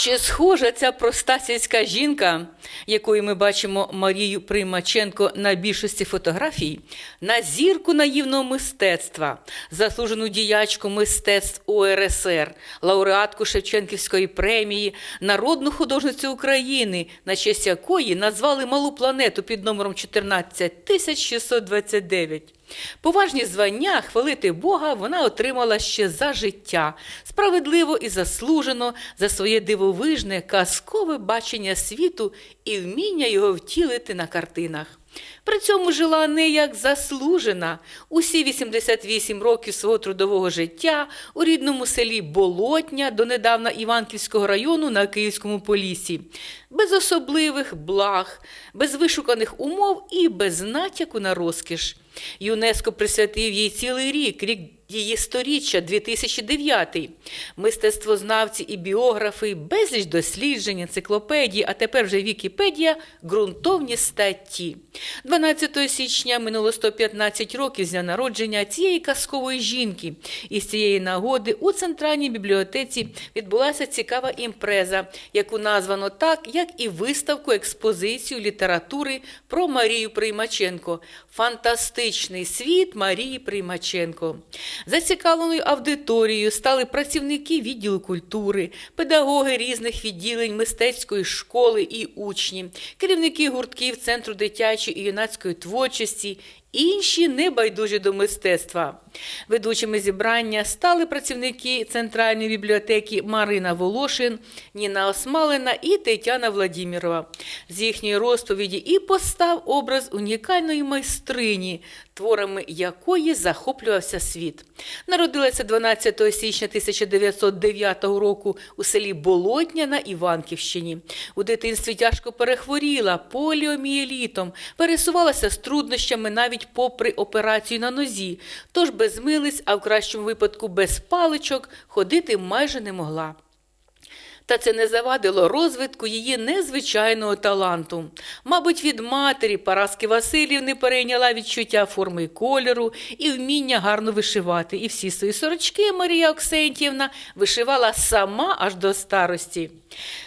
Чи схожа ця проста сільська жінка, якою ми бачимо Марію Приймаченко на більшості фотографій, на зірку наївного мистецтва, заслужену діячку мистецтв УРСР, лауреатку Шевченківської премії, народну художницю України, на честь якої назвали малу планету під номером 14629. Поважні звання хвалити Бога вона отримала ще за життя, справедливо і заслужено за своє дивовижне казкове бачення світу і вміння його втілити на картинах. При цьому жила не як заслужена. Усі 88 років свого трудового життя у рідному селі Болотня, донедавна Іванківського району на Київському Поліссі, без особливих благ, без вишуканих умов і без натяку на розкіш. ЮНЕСКО присвятив їй цілий рік, рік її сторіччя 2009. Мистецтвознавці і біографи, безліч досліджень, енциклопедії, а тепер вже Вікіпедія ґрунтовні статті. 12 січня минуло 115 років з дня народження цієї казкової жінки. І з цієї нагоди у центральній бібліотеці відбулася цікава імпреза, яку названо так, як і виставку експозицію літератури про Марію Приймаченко. Фантастичний світ Марії Приймаченко. Зацікавленою аудиторією стали працівники відділу культури, педагоги різних відділень мистецької школи і учні, керівники гуртків Центру дитячої і юнацької творчості. Інші небайдужі до мистецтва. Ведучими зібрання стали працівники Центральної бібліотеки Марина Волошин, Ніна Осмалина і Тетяна Владімірова. З їхньої розповіді і постав образ унікальної майстрині, творами якої захоплювався світ. Народилася 12 січня 1909 року у селі Болотня на Іванківщині. У дитинстві тяжко перехворіла поліомієлітом, пересувалася з труднощами навіть попри операцію на нозі, тож без милиць, а в кращому випадку без паличок, ходити майже не могла. Та це не завадило розвитку її незвичайного таланту. Мабуть, від матері Параски Васильівни перейняла відчуття форми і кольору і вміння гарно вишивати. І всі свої сорочки Марія Оксентівна вишивала сама аж до старості.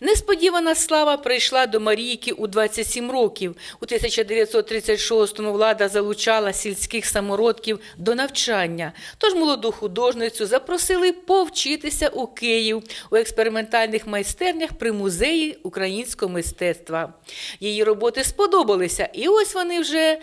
Несподівана слава прийшла до Марійки у 27 років. У 1936-му влада залучала сільських самородків до навчання. Тож молоду художницю запросили повчитися у Київ у експериментальних майстернях при музеї українського мистецтва. Її роботи сподобалися, і ось вони вже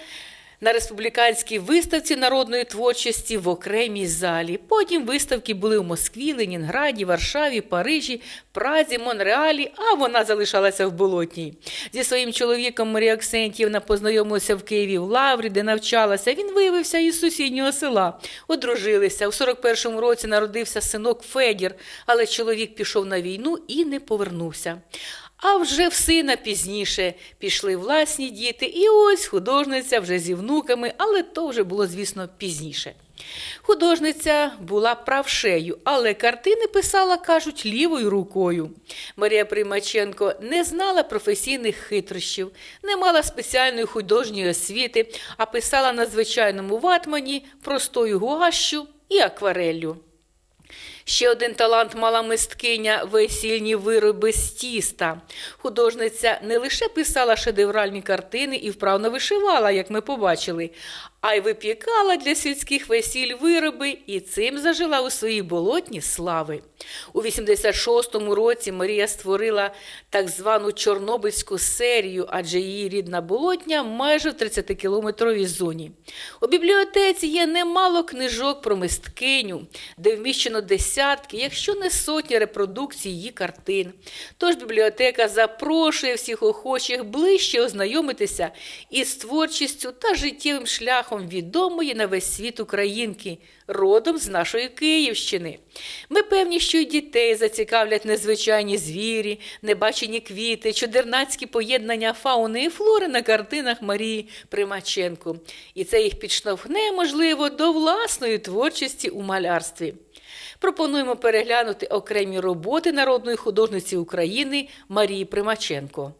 на республіканській виставці народної творчості в окремій залі. Потім виставки були у Москві, Ленінграді, Варшаві, Парижі, Празі, Монреалі, а вона залишалася в Болотній. Зі своїм чоловіком Марія Оксентівна познайомилася в Києві в Лаврі, де навчалася. Він виявився із сусіднього села. Одружилися. У 41-му році народився синок Федір, але чоловік пішов на війну і не повернувся. А вже в сина пізніше пішли власні діти, і ось художниця вже зі внуками, але то вже було, звісно, пізніше. Художниця була правшею, але картини писала, кажуть, лівою рукою. Марія Примаченко не знала професійних хитрощів, не мала спеціальної художньої освіти, а писала на звичайному ватмані простою гуашю і аквареллю. Ще один талант мала мисткиня весільні вироби з тіста. Художниця не лише писала шедевральні картини і вправно вишивала, як ми побачили, а й випікала для сільських весіль вироби і цим зажила у своїй болотні слави. У 86-му році Марія створила так звану Чорнобильську серію, адже її рідна болотня майже в 30-кілометровій зоні. У бібліотеці є немало книжок про мисткиню, де вміщено десятки, якщо не сотні репродукцій її картин. Тож бібліотека запрошує всіх охочих ближче ознайомитися із творчістю та життєвим шляхом відомої на весь світ українки, родом з нашої Київщини. Ми певні, що й дітей зацікавлять незвичайні звірі, небачені квіти, чудернацькі поєднання фауни і флори на картинах Марії Примаченко. І це їх підштовхне, можливо, до власної творчості у малярстві. Пропонуємо переглянути окремі роботи народної художниці України Марії Примаченко.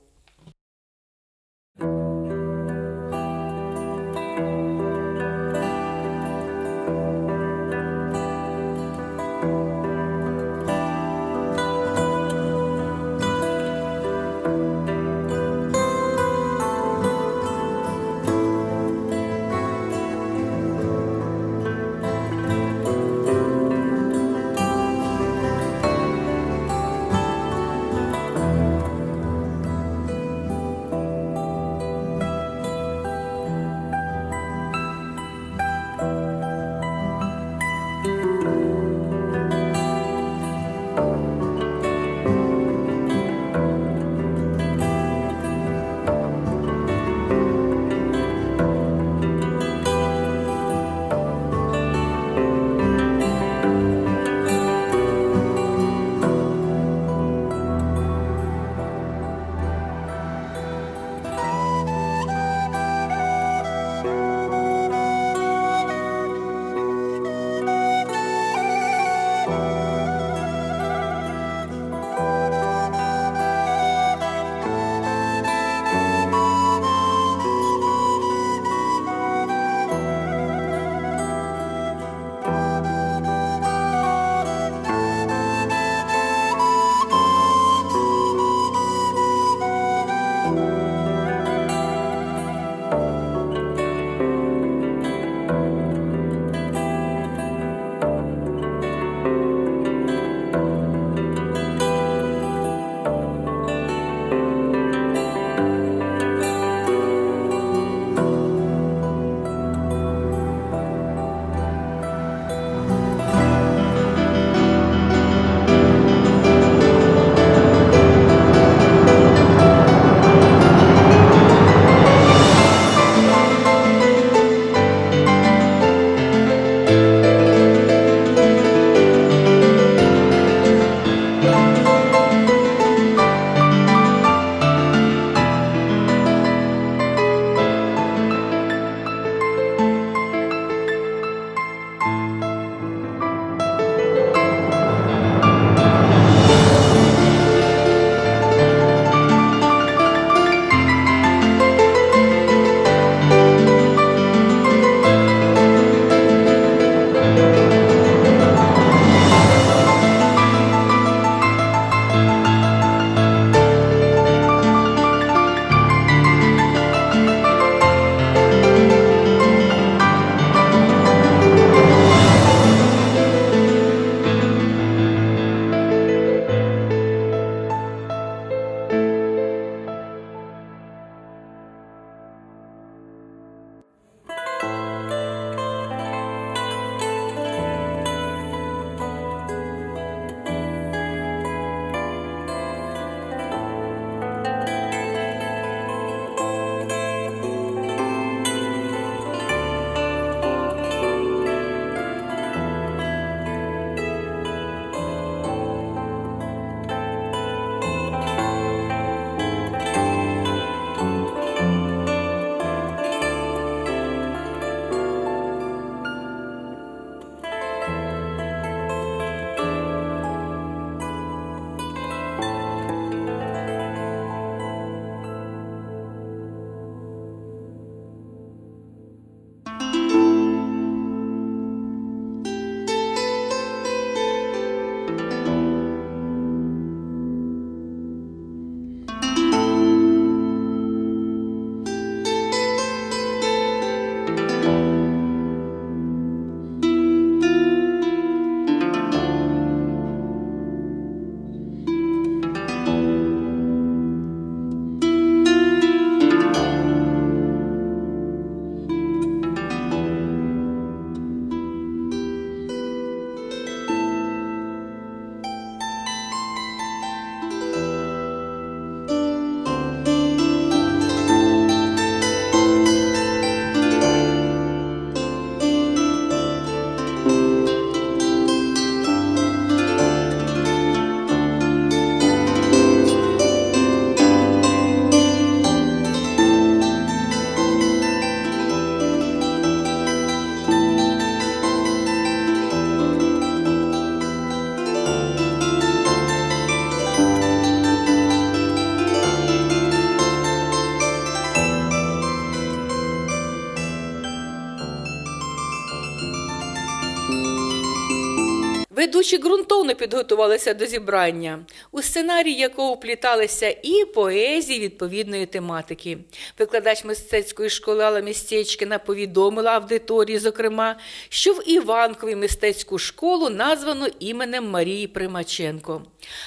Ведучі ґрунтовно підготувалися до зібрання, у сценарії якого впліталися і поезії відповідної тематики. Викладач мистецької школи Алла Містечкина повідомила аудиторії, зокрема, що в Іванкові мистецьку школу названо іменем Марії Примаченко.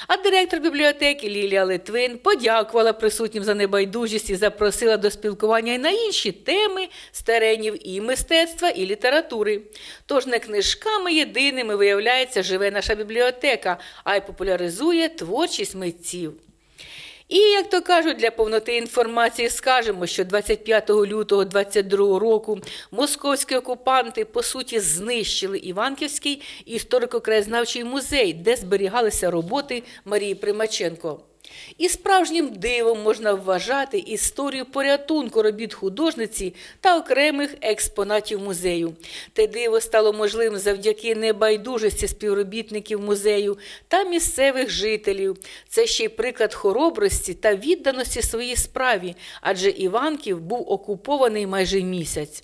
А директор бібліотеки Лілія Литвин подякувала присутнім за небайдужість і запросила до спілкування і на інші теми з теренів і мистецтва, і літератури. Тож не книжками єдиними, виявляється, живе наша бібліотека, а й популяризує творчість митців. І, як то кажуть, для повноти інформації скажемо, що 25 лютого 22 року московські окупанти по суті знищили Іванківський історико-краєзнавчий музей, де зберігалися роботи Марії Примаченко. І справжнім дивом можна вважати історію порятунку робіт художниці та окремих експонатів музею. Те диво стало можливим завдяки небайдужості співробітників музею та місцевих жителів. Це ще й приклад хоробрості та відданості своїй справі, адже Іванків був окупований майже місяць.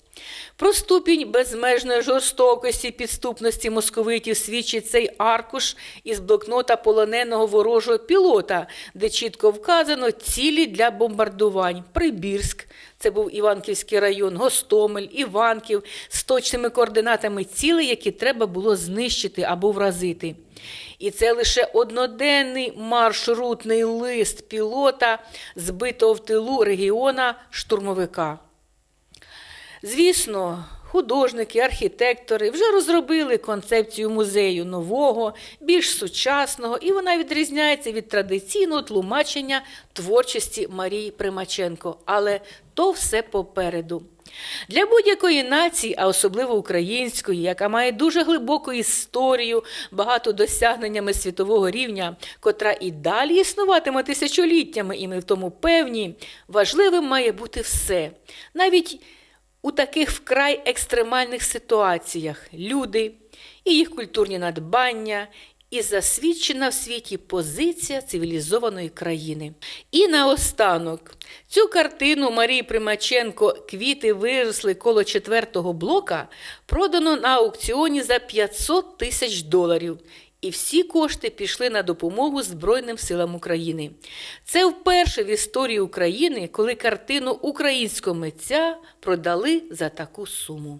Про ступінь безмежної жорстокості підступності московитів свідчить цей аркуш із блокнота полоненого ворожого пілота, де чітко вказано цілі для бомбардувань. Прибірськ, це був Іванківський район, Гостомель, Іванків з точними координатами цілей, які треба було знищити або вразити. І це лише одноденний маршрутний лист пілота, збитого в тилу регіона штурмовика. Звісно, художники, архітектори вже розробили концепцію музею нового, більш сучасного, і вона відрізняється від традиційного тлумачення творчості Марії Примаченко. Але то все попереду. Для будь-якої нації, а особливо української, яка має дуже глибоку історію, багато досягненнями світового рівня, котра і далі існуватиме тисячоліттями, і ми в тому певні, важливим має бути все. Навіть у таких вкрай екстремальних ситуаціях люди і їх культурні надбання, і засвідчена в світі позиція цивілізованої країни. І наостанок цю картину Марії Примаченко Квіти виросли коло четвертого блока продано на аукціоні за 500 тисяч доларів. І всі кошти пішли на допомогу Збройним силам України. Це вперше в історії України, коли картину українського митця продали за таку суму.